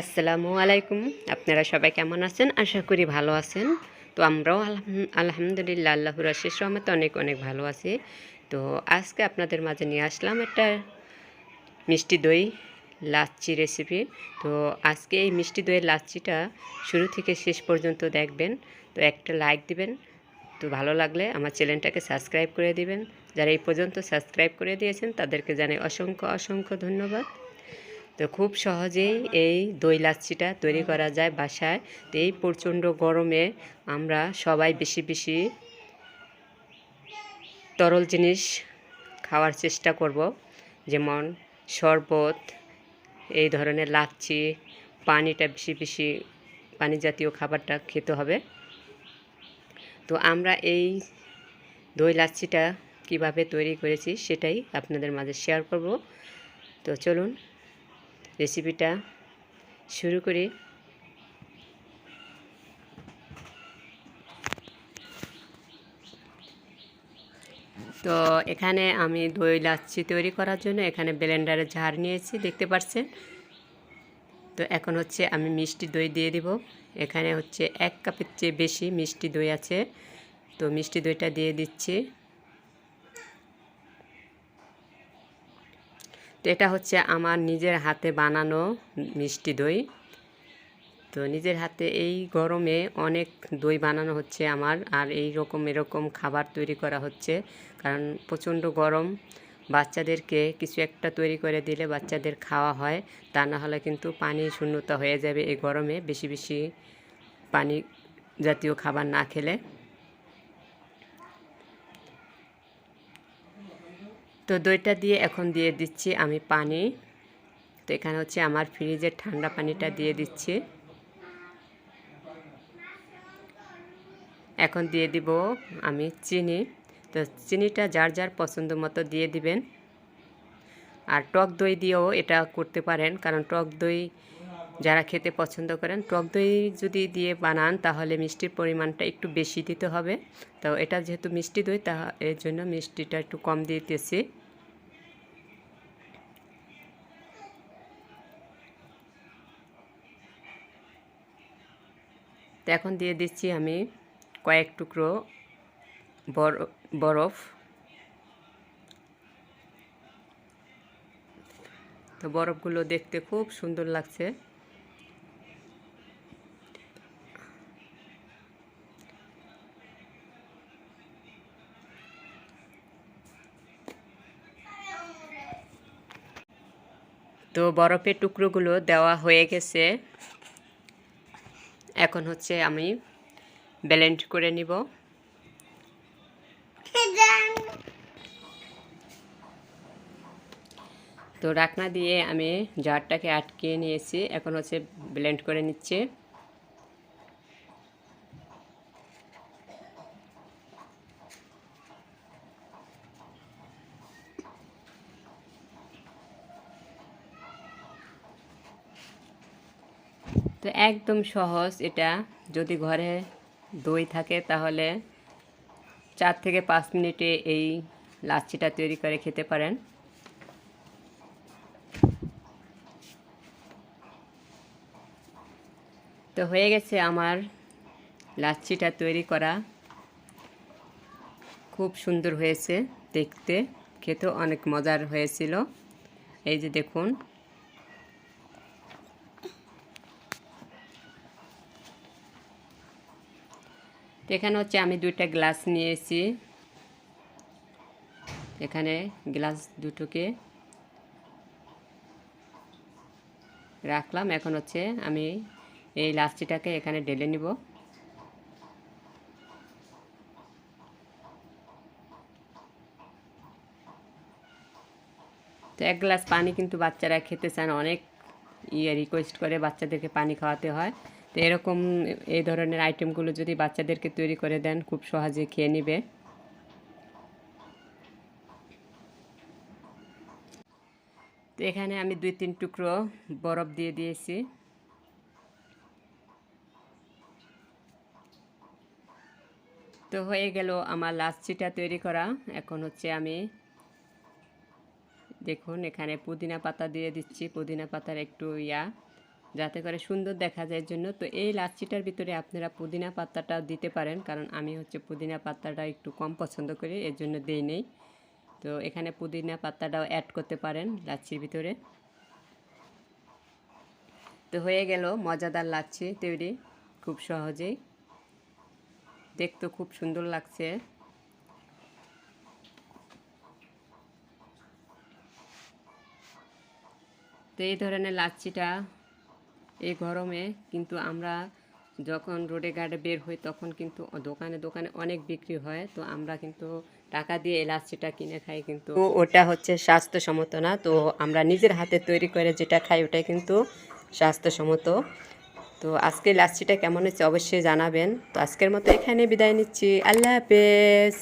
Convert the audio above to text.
আসসালামু আলাইকুম। আপনারা সবাই কেমন আছেন? আশা করি ভালো আছেন। তো আমরাও আলহাম- আলহামদুলিল্লাহ, আল্লাহর আশিস রহমতে অনেক অনেক ভালো আছি। তো আজকে আপনাদের মাঝে নিয়ে আসলাম একটা মিষ্টি দই লাচ্ছি রেসিপি তো আজকে এই মিষ্টি দইয়ের লাচ্ছিটা শুরু থেকে শেষ পর্যন্ত দেখবেন। তো একটা লাইক দিবেন। তো ভালো লাগলে আমার চ্যানেলটাকে সাবস্ক্রাইব করে দিবেন। যারা এই পর্যন্ত সাবস্ক্রাইব করে দিয়েছেন, তাদেরকে জানাই অসংখ্য অসংখ্য ধন্যবাদ। তো খুব সহজেই এই দই লাচ্ছিটা তৈরি করা যায় বাসায়। তো এই প্রচণ্ড গরমে আমরা সবাই বেশি বেশি তরল জিনিস খাওয়ার চেষ্টা করব। যেমন শরবত, এই ধরনের লাচ্ছি, পানিটা বেশি বেশি পানি জাতীয় খাবারটা খেতে হবে। তো আমরা এই দই লাচ্ছিটা কীভাবে তৈরি করেছি সেটাই আপনাদের মাঝে শেয়ার করব। তো চলুন রেসিপিটা শুরু করি। তো এখানে আমি দই লাচ্ছি তৈরি করার জন্য এখানে ব্লেন্ডারে ঝাড় নিয়েছি, দেখতে পাচ্ছেন তো এখন হচ্ছে আমি মিষ্টি দই দিয়ে দিব। এখানে হচ্ছে এক কাপের চেয়ে বেশি মিষ্টি দই আছে। তো মিষ্টি দইটা দিয়ে দিচ্ছি। তো এটা হচ্ছে আমার নিজের হাতে বানানো মিষ্টি দই। তো নিজের হাতে এই গরমে অনেক দই বানানো হচ্ছে আমার, আর এই রকম এরকম খাবার তৈরি করা হচ্ছে। কারণ প্রচণ্ড গরম, বাচ্চাদেরকে কিছু একটা তৈরি করে দিলে বাচ্চাদের খাওয়া হয়, তা না হলে কিন্তু পানি শূন্যতা হয়ে যাবে এই গরমে। বেশি বেশি পানি জাতীয় খাবার না খেলে। তো দইটা দিয়ে এখন দিয়ে দিচ্ছি আমি পানি। তো এখানে হচ্ছে আমার ফ্রিজের ঠান্ডা পানিটা দিয়ে দিচ্ছি। এখন দিয়ে দিব আমি চিনি। তো চিনিটা যার যার পছন্দ মতো দিয়ে দিবেন। আর টক দই দিয়েও এটা করতে পারেন, কারণ টক দই যারা খেতে পছন্দ করেন, টক দই যদি দিয়ে বানান তাহলে মিষ্টির পরিমাণটা একটু বেশি দিতে হবে। তো এটা যেহেতু মিষ্টি দই তা এর জন্য মিষ্টিটা একটু কম দিতেছি। এখন দিয়ে দিচ্ছি আমি কয়েক টুকরো বর- বরফ। তো বরফগুলো দেখতে খুব সুন্দর লাগছে। তো বরফের টুকরোগুলো দেওয়া হয়ে গেছে। এখন হচ্ছে আমি ব্যালেন্ট করে নিব। তো রাখনা দিয়ে আমি জারটাকে আটকে নিয়েছি, এখন হচ্ছে ব্লেন্ড করে নিচ্ছে। তো একদম সহজ এটা। যদি ঘরে দই থাকে তাহলে চার থেকে পাঁচ মিনিটে এই লাচ্ছিটা তৈরি করে খেতে পারেন। তো হয়ে গেছে আমার লাচ্ছিটা তৈরি করা। খুব সুন্দর হয়েছে দেখতে। খেতেও অনেক মজার হয়েছিল। এই যে দেখুন এখানে হচ্ছে আমি দুইটা গ্লাস নিয়েছি। এখানে গ্লাস দুটোকে রাখলাম। এখন হচ্ছে আমি এই লাচ্ছিটাকে এখানে ঢেলে নিব। তো এক গ্লাস পানি কিন্তু বাচ্চারা খেতে চান অনেক ইয়ে রিকোয়েস্ট করে বাচ্চাদেরকে পানি খাওয়াতে হয়। তো এরকম এই ধরনের আইটেমগুলো যদি বাচ্চাদেরকে তৈরি করে দেন, খুব সহজে খেয়ে নেবে। তো এখানে আমি দুই তিন টুকরো বরফ দিয়ে দিয়েছি। তো হয়ে গেল আমার লাচ্ছিটা তৈরি করা। এখন হচ্ছে আমি দেখুন এখানে পুদিনা পাতা দিয়ে দিচ্ছি। পুদিনা পাতার একটু ইয়া। যাতে করে সুন্দর দেখা যায় জন্য। তো এই লাচ্ছিটার ভিতরে আপনারা পুদিনা পাতাটা দিতে পারেন, কারণ আমি হচ্ছে পুদিনা পাতাটা একটু কম পছন্দ করি, এর জন্য দেই নেই। তো এখানে পুদিনা পাতাটাও অ্যাড করতে পারেন লাচ্ছির ভিতরে। তো হয়ে গেল মজাদার লাচ্ছি তৈরি, খুব সহজেই। দেখতে খুব সুন্দর লাগছে। তো এই ধরনের লাচ্ছিটা এই গরমে কিন্তু আমরা যখন রোডে ঘাটে বের হই, তখন কিন্তু দোকানে দোকানে অনেক বিক্রি হয়। তো আমরা কিন্তু টাকা দিয়ে এই লাচ্ছিটা কিনে খাই কিন্তু ওটা হচ্ছে স্বাস্থ্যসম্মত না। তো আমরা নিজের হাতে তৈরি করে যেটা খাই, ওটাই কিন্তু স্বাস্থ্যসম্মত তো আজকে লাচ্ছিটা কেমন হচ্ছে অবশ্যই জানাবেন। তো আজকের মতো এখানে বিদায় নিচ্ছি। আল্লাহ হাফেজ।